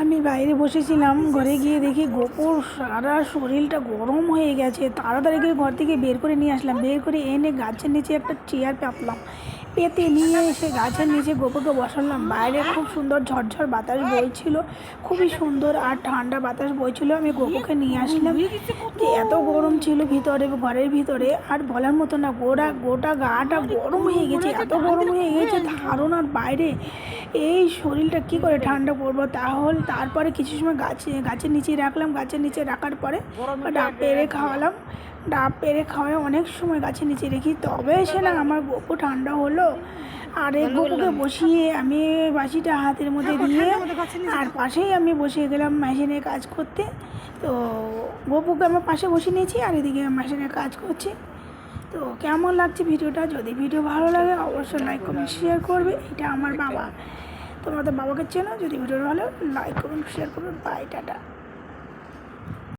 আমি বাইরে বসেছিলাম, ঘরে গিয়ে দেখি গোপুর সারা শরীরটা গরম হয়ে গেছে। তাড়াতাড়ি করে ঘর থেকে বের করে নিয়ে আসলাম। বের করে এনে গাছের নিচে একটা চেয়ার পেতলাম পেতে নিয়ে এসে গাছের নিচে গোপুকে বসালাম। বাইরে খুব সুন্দর ঝরঝর বাতাস বইছিল, খুবই সুন্দর আর ঠান্ডা বাতাস বইছিল। আমি গোপুকে নিয়ে আসলাম। যে এত গরম ছিল ভিতরে, ঘরের ভিতরে। আর বলার মতো না গোটা গোটা গাটা গরম হয়ে গেছে, এত গরম হয়ে গেছে, ধারণার বাইরে। এই শরীরটা কি করে ঠান্ডা পড়ব? তাহলে তারপরে কিছু সময় গাছে গাছের নিচে রাখলাম। গাছের নিচে রাখার পরে ডাব পেরে খাওয়ালাম। ডাব পেরে খাওয়ায় অনেক সময় গাছের নিচে রেখি। তবে সে না আমার গপু ঠান্ডা হলো। আর এই গপুকে বসিয়ে আমি বাসিটা হাতের মধ্যে দিয়ে আর পাশেই আমি বসে গেলাম মেশিনে কাজ করতে। তো গপুকে আমার পাশে বসে নিয়েছি আর এদিকে মেশিনে কাজ করছি। তো কেমন লাগছে ভিডিওটা? যদি ভিডিও ভালো লাগে, অবশ্যই লাইক কমেন্ট শেয়ার করবে। এটা আমার বাবা। তোমাদের বাবাকে চেনো, যদি ভিডিও ভালো লাইক কমেন্ট শেয়ার করবে। Bye tata.